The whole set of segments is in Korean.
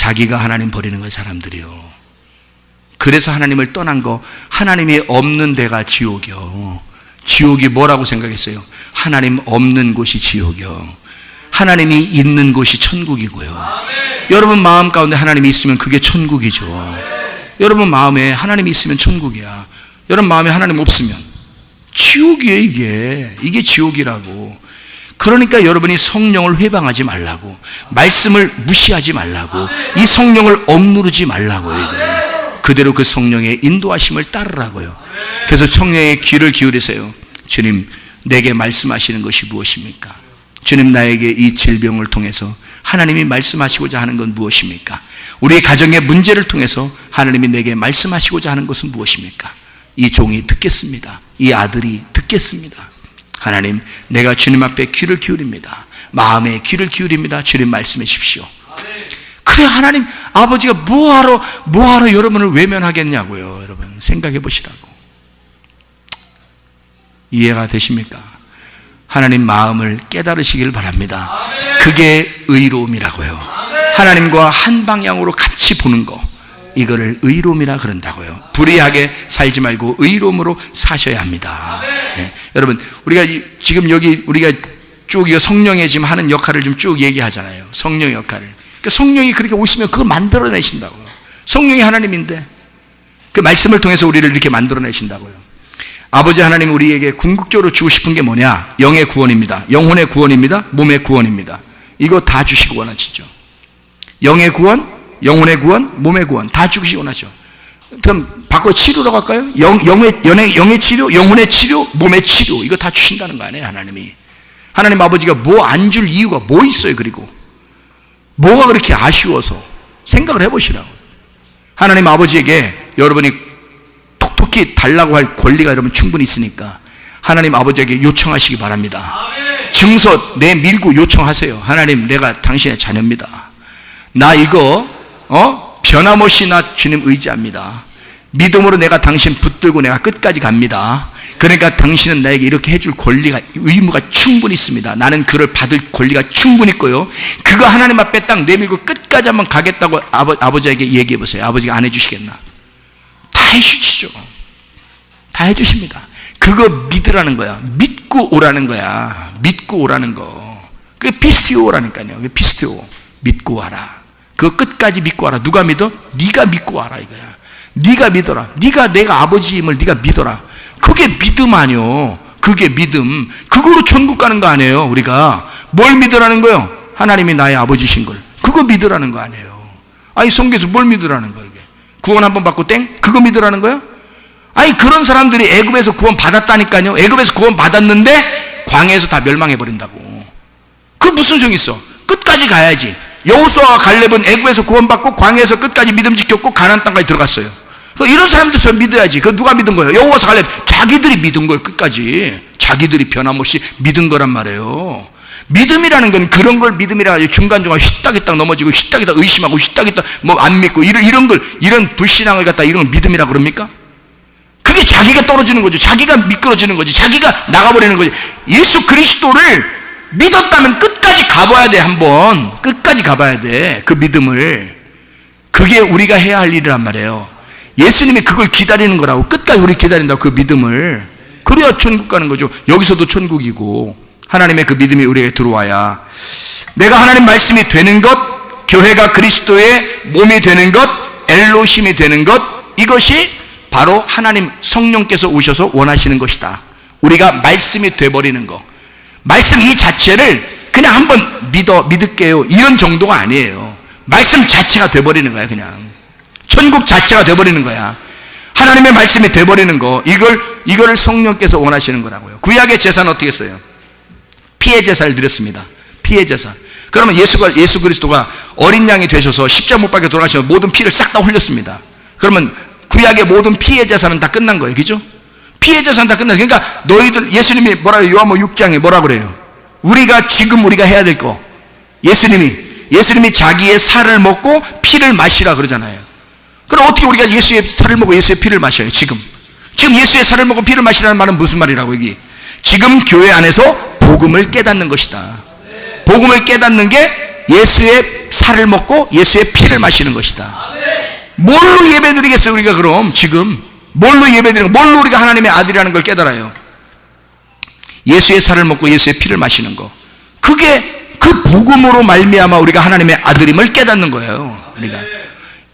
자기가 하나님 버리는 거예요, 사람들이요. 그래서 하나님을 떠난 거, 하나님이 없는 데가 지옥이요. 지옥이 뭐라고 생각했어요? 하나님 없는 곳이 지옥이요. 하나님이 있는 곳이 천국이고요. 여러분 마음 가운데 하나님이 있으면 그게 천국이죠. 여러분 마음에 하나님이 있으면 천국이야. 여러분 마음에 하나님 없으면 지옥이에요, 이게. 이게 지옥이라고. 그러니까 여러분이 성령을 회방하지 말라고. 말씀을 무시하지 말라고. 이 성령을 억누르지 말라고요. 그대로 그 성령의 인도하심을 따르라고요. 그래서 성령의 귀를 기울이세요. 주님, 내게 말씀하시는 것이 무엇입니까? 주님, 나에게 이 질병을 통해서 하나님이 말씀하시고자 하는 건 무엇입니까? 우리 가정의 문제를 통해서 하나님이 내게 말씀하시고자 하는 것은 무엇입니까? 이 종이 듣겠습니다. 이 아들이 듣겠습니다. 하나님, 내가 주님 앞에 귀를 기울입니다. 마음에 귀를 기울입니다. 주님 말씀해 주십시오. 그래, 하나님, 아버지가 뭐하러, 뭐하러 여러분을 외면하겠냐고요. 여러분, 생각해 보시라고. 이해가 되십니까? 하나님 마음을 깨달으시길 바랍니다. 그게 의로움이라고요. 하나님과 한 방향으로 같이 보는 거. 이거를 의로움이라 그런다고요. 불의하게 살지 말고 의로움으로 사셔야 합니다. 네. 여러분, 우리가 이- 지금 여기 우리가 쭉 성령의 지금 하는 역할을 좀 쭉 얘기하잖아요. 성령 역할을. 그러니까 성령이 그렇게 오시면 그걸 만들어내신다고요. 성령이 하나님인데 그 말씀을 통해서 우리를 이렇게 만들어내신다고요. 아버지 하나님 우리에게 궁극적으로 주고 싶은 게 뭐냐? 영의 구원입니다. 영혼의 구원입니다. 몸의 구원입니다. 이거 다 주시고 원하시죠. 영의 구원, 영혼의 구원, 몸의 구원 다 주시고 원하죠. 그럼 바꿔 치료로 갈까요? 영, 영의, 영의, 영의 치료, 영혼의 치료, 몸의 치료 이거 다 주신다는 거 아니에요 하나님이. 하나님 아버지가 뭐 안 줄 이유가 뭐 있어요 그리고 뭐가 그렇게 아쉬워서 생각을 해보시라고. 하나님 아버지에게 여러분이 톡톡히 달라고 할 권리가 여러분 충분히 있으니까 하나님 아버지에게 요청하시기 바랍니다. 증서 내밀고 요청하세요. 하나님 내가 당신의 자녀입니다. 나 이거 어 변함없이 나 주님 의지합니다. 믿음으로 내가 당신 붙들고 내가 끝까지 갑니다. 그러니까 당신은 나에게 이렇게 해줄 권리가 의무가 충분히 있습니다. 나는 그를 받을 권리가 충분히 있고요. 그거 하나님 앞에 딱 내밀고 끝까지 한번 가겠다고 아버, 아버지에게 얘기해 보세요. 아버지가 안 해주시겠나? 다 해주시죠. 다 해주십니다. 그거 믿으라는 거야. 믿고 오라는 거야. 믿고 오라는 거. 그게 피스티오라니까요. 그게 피스티오. 믿고 와라. 그거 끝까지 믿고 와라. 누가 믿어? 네가 믿고 와라 이거야. 네가 믿어라. 네가 내가 아버지임을 네가 믿어라. 그게 믿음 아니요. 그게 믿음. 그거로 천국 가는 거 아니에요. 우리가 뭘 믿으라는 거요? 하나님이 나의 아버지신 걸. 그거 믿으라는 거 아니에요. 아니 성경에서 뭘 믿으라는 거예요? 이게? 구원 한 번 받고 땡? 그거 믿으라는 거예요? 아니 그런 사람들이 애굽에서 구원 받았다니까요. 애굽에서 구원 받았는데 광야에서 다 멸망해 버린다고. 그 무슨 소용 있어? 끝까지 가야지. 여호수아와 갈렙은 애굽에서 구원받고 광야에서 끝까지 믿음 지켰고 가나안 땅까지 들어갔어요. 그 이런 사람들 저 믿어야지. 그 누가 믿은 거예요? 여호수아 갈렙 자기들이 믿은 거예요. 끝까지 자기들이 변함없이 믿은 거란 말이에요. 믿음이라는 건 그런 걸 믿음이라 가지고 중간중간 휘딱휘딱 넘어지고 휘딱휘딱 의심하고 휘딱휘딱 뭐 안 믿고 이런 이런 걸 이런 불신앙을 갖다 이런 걸 믿음이라 그럽니까? 그게 자기가 떨어지는 거죠. 자기가 미끄러지는 거지. 자기가 나가버리는 거지. 예수 그리스도를 믿었다면 끝까지 가봐야 돼, 한번. 끝까지 가봐야 돼. 그 믿음을. 그게 우리가 해야 할 일이란 말이에요. 예수님이 그걸 기다리는 거라고. 끝까지 우리 기다린다고 그 믿음을. 그래야 천국 가는 거죠. 여기서도 천국이고. 하나님의 그 믿음이 우리에게 들어와야. 내가 하나님 말씀이 되는 것, 교회가 그리스도의 몸이 되는 것, 엘로심이 되는 것, 이것이 바로 하나님 성령께서 오셔서 원하시는 것이다. 우리가 말씀이 돼버리는 거. 말씀 이 자체를 그냥 한번 믿어, 믿을게요. 이런 정도가 아니에요. 말씀 자체가 돼버리는 거야, 그냥. 천국 자체가 돼버리는 거야. 하나님의 말씀이 돼버리는 거. 이걸, 이거를 성령께서 원하시는 거라고요. 구약의 제사는 어떻게 했어요? 피해 제사를 드렸습니다. 피해 제사. 그러면 예수가, 예수 그리스도가 어린 양이 되셔서 십자 못 박혀 돌아가시면 모든 피를 싹 다 흘렸습니다. 그러면 구약의 모든 피해 제사는 다 끝난 거예요. 그죠? 피해 제사는 다 끝났어요. 그러니까 너희들, 예수님이 뭐라고, 요한복 6장에 뭐라 그래요? 우리가 지금 우리가 해야 될 거. 예수님이, 예수님이 자기의 살을 먹고 피를 마시라 그러잖아요. 그럼 어떻게 우리가 예수의 살을 먹고 예수의 피를 마셔요? 지금. 지금 예수의 살을 먹고 피를 마시라는 말은 무슨 말이라고, 여기? 지금 교회 안에서 복음을 깨닫는 것이다. 복음을 깨닫는 게 예수의 살을 먹고 예수의 피를 마시는 것이다. 뭘로 예배드리겠어요, 우리가 그럼 지금? 뭘로 예배드리는 거? 뭘로 우리가 하나님의 아들이라는 걸 깨달아요? 예수의 살을 먹고 예수의 피를 마시는 거. 그게 그 복음으로 말미암아 우리가 하나님의 아들임을 깨닫는 거예요. 그러니까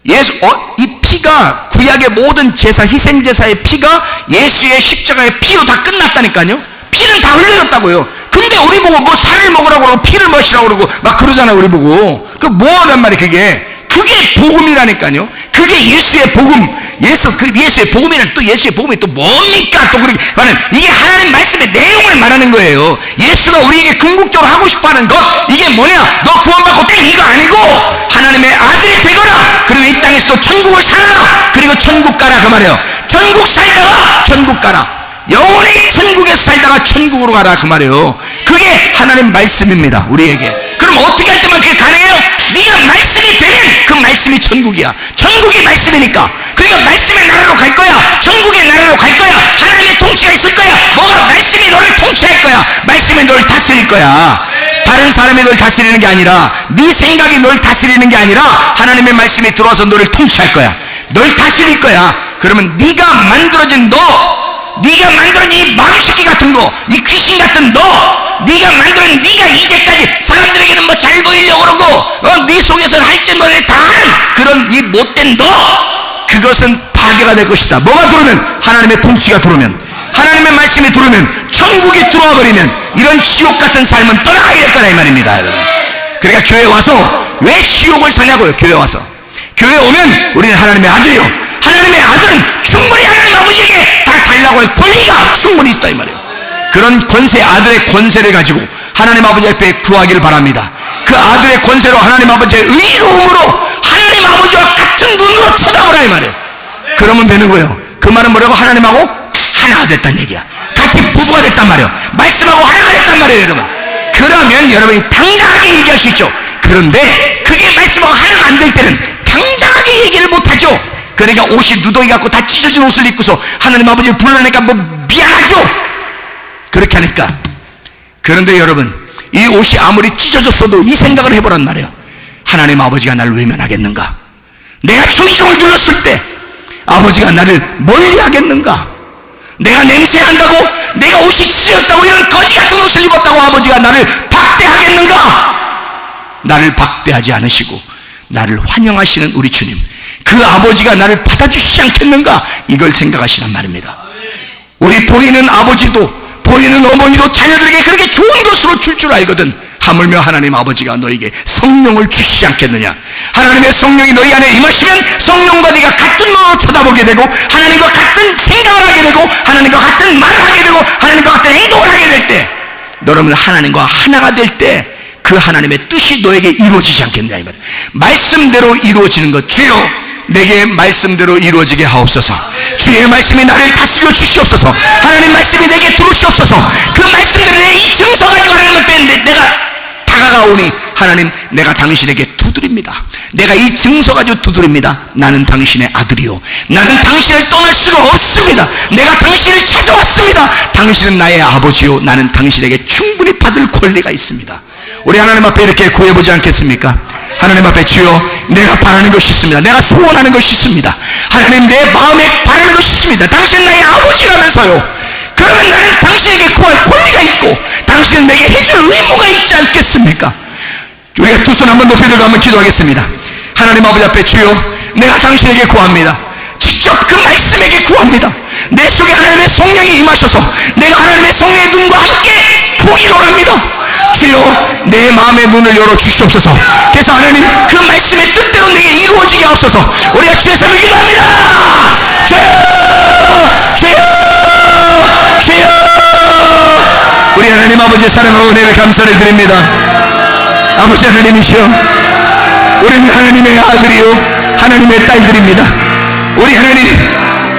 예수 어, 이 피가 구약의 모든 제사 희생 제사의 피가 예수의 십자가의 피로 다 끝났다니까요. 피는 다 흘려졌다고요. 근데 우리 보고 뭐 살을 먹으라고 그러고 피를 마시라고 그러고 막 그러잖아요. 우리 보고 그 뭐란 말이에요. 그게 그게 복음이라니까요. 그게 예수의 복음. 예수 그 예수의 복음이란 또 예수의 복음이 또 뭡니까? 또 그렇게 말하는 이게 하나님 말씀의 내용을 말하는 거예요. 예수가 우리에게 궁극적으로 하고 싶어 하는 것 이게 뭐냐? 너 구원받고 땡 이거 아니고 하나님의 아들이 되거라. 그리고 이 땅에서도 천국을 살아라. 그리고 천국 가라 그 말이에요. 천국 살다가 천국 가라. 영원히 천국에 살다가 천국으로 가라 그 말이에요. 그게 하나님 말씀입니다. 우리에게. 그 말씀이 천국이야. 천국이 말씀이니까. 그러니까 말씀의 나라로 갈 거야. 천국의 나라로 갈 거야. 하나님의 통치가 있을 거야. 뭐가 말씀이 너를 통치할 거야. 말씀이 너를 다스릴 거야. 다른 사람이 널 다스리는 게 아니라 네 생각이 널 다스리는 게 아니라 하나님의 말씀이 들어와서 너를 통치할 거야. 널 다스릴 거야. 그러면 네가 만들어진 너 네가 만든 이 마귀새끼 같은 거, 이 귀신 같은 너, 네가 만든 네가 이제까지 사람들에게는 뭐 잘 보이려고 그러고, 어, 네 속에서 모를 다한 그런 이 못된 너, 그것은 파괴가 될 것이다. 뭐가 들어오면 하나님의 통치가 들어오면, 하나님의 말씀이 들어오면, 천국이 들어와 버리면 이런 지옥 같은 삶은 떠나가야 될 거다 이 말입니다, 여러분. 그러니까 교회 와서 왜 지옥을 사냐고요, 교회 와서. 교회 오면 우리는 하나님의 아들이요. 하나님의 아들은 충분히 하나님 아버지에게 다 달라고 할 권리가 충분히 있다 이 말이에요. 그런 권세, 아들의 권세를 가지고 하나님 아버지 앞에 구하기를 바랍니다. 그 아들의 권세로 하나님 아버지의 의로움으로 하나님 아버지와 같은 눈으로 쳐다보라 이 말이에요. 그러면 되는 거예요. 그 말은 뭐라고 하나님하고 하나가 됐단 얘기야. 같이 부부가 됐단 말이에요. 말씀하고 하나가 됐단 말이에요, 여러분. 그러면 여러분이 당당하게 얘기할 수 있죠. 그런데 그게 말씀하고 하나가 안 될 때는 당당하게 얘기를 못하죠. 그러니까 옷이 누더기 갖고 다 찢어진 옷을 입고서 하나님 아버지를 불러내니까 뭐 미안하죠. 그렇게 하니까. 그런데 여러분, 이 옷이 아무리 찢어졌어도 이 생각을 해보란 말이에요. 하나님 아버지가 나를 외면하겠는가? 내가 청중을 눌렀을 때 아버지가 나를 멀리 하겠는가? 내가 냄새난다고, 내가 옷이 찢어졌다고 이런 거지 같은 옷을 입었다고 아버지가 나를 박대하겠는가? 나를 박대하지 않으시고 나를 환영하시는 우리 주님. 그 아버지가 나를 받아주시지 않겠는가? 이걸 생각하시란 말입니다. 우리 보이는 아버지도 보이는 어머니도 자녀들에게 그렇게 좋은 것으로 줄줄 알거든. 하물며 하나님 아버지가 너에게 성령을 주시지 않겠느냐? 하나님의 성령이 너희 안에 임하시면 성령과 네가 같은 눈으로 쳐다보게 되고 하나님과 같은 생각을 하게 되고 하나님과 같은 말을 하게 되고 하나님과 같은 행동을 하게 될 때 너는 하나님과 하나가 될 때 그 하나님의 뜻이 너에게 이루어지지 않겠느냐 이 말이야. 말씀대로 이루어지는 것 주여 내게 말씀대로 이루어지게 하옵소서. 주의 말씀이 나를 다스려 주시옵소서. 하나님 말씀이 내게 들어오시옵소서. 그 말씀대로 내이 증서 가지고 하나님 앞에 내- 내가 다가가오니 하나님 내가 당신에게 두드립니다. 내가 이 증서 가지고 두드립니다. 나는 당신의 아들이요. 나는 당신을 떠날 수가 없습니다. 내가 당신을 찾아왔습니다. 당신은 나의 아버지요. 나는 당신에게 충분히 받을 권리가 있습니다. 우리 하나님 앞에 이렇게 구해보지 않겠습니까? 하나님 앞에 주여 내가 바라는 것이 있습니다. 내가 소원하는 것이 있습니다. 하나님 내 마음에 바라는 것이 있습니다. 당신 나의 아버지라면서요. 그러면 나는 당신에게 구할 권리가 있고 당신은 내게 해줄 의무가 있지 않겠습니까? 우리가 두 손 한번 높이 들고 한번 기도하겠습니다. 하나님 아버지 앞에 주여 내가 당신에게 구합니다. 직접 그 말씀에게 구합니다. 내 속에 하나님의 성령이 임하셔서 내가 하나님의 성령의 눈과 함께 원합니다. 주여 내 마음의 눈을 열어 주시옵소서. 그래서 하나님 그 말씀의 뜻대로 내게 이루어지게 하옵소서. 우리가 주의 삶을 기도합니다. 주여, 주여, 주여. 우리 하나님 아버지의 사랑과 은혜를 감사를 드립니다. 아버지 하나님이시여 우리는 하나님의 아들이요 하나님의 딸들입니다 우리 하나님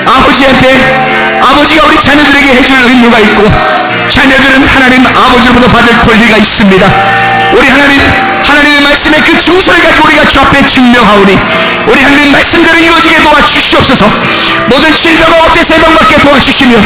아버지한테 아버지가 우리 자녀들에게 해줄 의무가 있고 자녀들은 하나님 아버지로부터 받을 권리가 있습니다. 우리 하나님 하나님의 말씀에 그 증서를 가지고 우리가 주 앞에 증명하오니 우리 하나님 말씀대로 이루어지게 도와주시옵소서. 모든 질병과 어깨 세방받게 도와주시며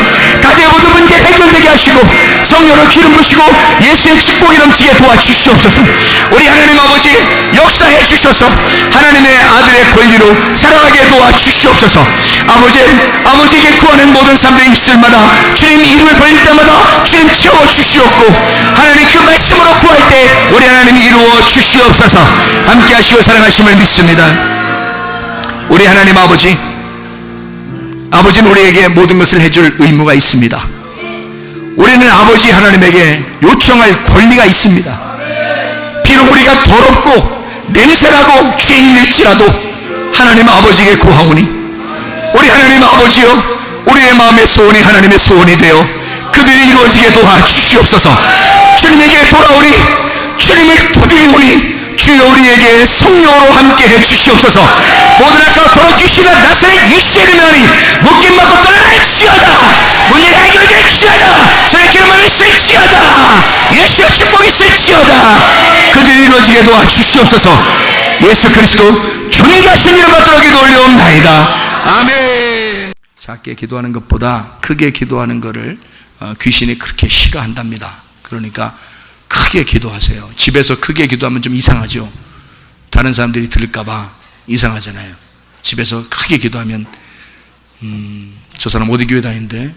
가정의 모든 문제 해결되게 하시고 성령으로 기름 부시고 예수의 축복이 넘치게 도와주시옵소서. 우리 하나님 아버지 역사해 주셔서. 하나님의 아들의 권리로 살아가게 도와주시옵소서. 아버지 아버지에게 구하는 모든 삶의 입술마다 주님 이름을 벌릴 때마다 주님 채워주시옵고 하나님 그 말씀으로 구할 때 우리 하나님 이루어 주시옵소서. 함께 하시고 사랑하심을 믿습니다 우리 하나님 아버지 아버지는 우리에게 모든 것을 해줄 의무가 있습니다. 우리는 아버지 하나님에게 요청할 권리가 있습니다. 비록 우리가 더럽고 냄새나고 죄인일지라도 하나님 아버지에게 구하오니 우리 하나님 아버지여 우리의 마음의 소원이 하나님의 소원이 되어 그들이 이루어지게 도와주시옵소서. 주님에게 돌아오니 주님을 두드리오니 주여 우리에게 성령으로 함께 해주시옵소서. 모든 악과 더럽기 싫어 나사렛 예수의 이름으로 묶임 받고 떠날지어다 문제 해결될지어다 저의 기름을 있을지어다 예수의 축복이 있을지어다 그들이 이루어지게 도와주시옵소서. 예수 그리스도 존귀하신 이름 받들어 기도 올려옵나이다. 아멘. 작게 기도하는 것보다 크게 기도하는 것을 어, 귀신이 그렇게 싫어한답니다. 그러니까 크게 기도하세요. 집에서 크게 기도하면 좀 이상하죠? 다른 사람들이 들을까봐 이상하잖아요. 집에서 크게 기도하면 음, 저 사람 어디 교회 다니는데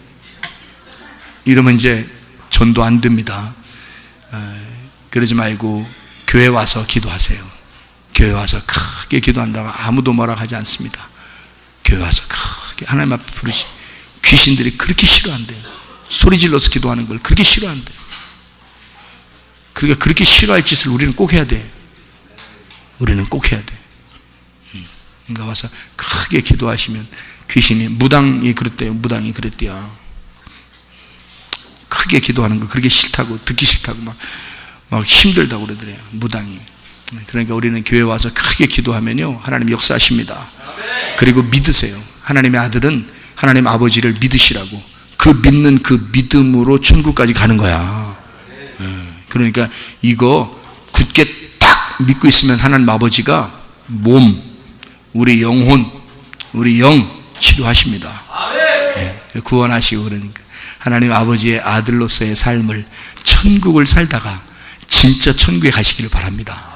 이러면 이제 전도 안 됩니다. 어, 그러지 말고 교회 와서 기도하세요. 교회 와서 크게 기도한다고 아무도 뭐라 하지 않습니다. 교회 와서 크게 하나님 앞에 부르시 귀신들이 그렇게 싫어한대요. 소리 질러서 기도하는 걸 그렇게 싫어한대요 그러니까 그렇게 싫어할 짓을 우리는 꼭 해야 돼. 우리는 꼭 해야 돼. 음. 그러니까 와서 크게 기도하시면 귀신이 무당이 그랬대요. 무당이 그랬대요. 크게 기도하는 거 그렇게 싫다고 듣기 싫다고 막, 막 힘들다고 그러더래요. 무당이. 그러니까 우리는 교회 와서 크게 기도하면요. 하나님 역사하십니다. 그리고 믿으세요. 하나님의 아들은 하나님 아버지를 믿으시라고 그 믿는 그 믿음으로 천국까지 가는 거야. 예. 그러니까 이거 굳게 딱 믿고 있으면 하나님 아버지가 몸 우리 영혼 우리 영 치료하십니다 예, 구원하시고 그러니까 하나님 아버지의 아들로서의 삶을 천국을 살다가 진짜 천국에 가시기를 바랍니다.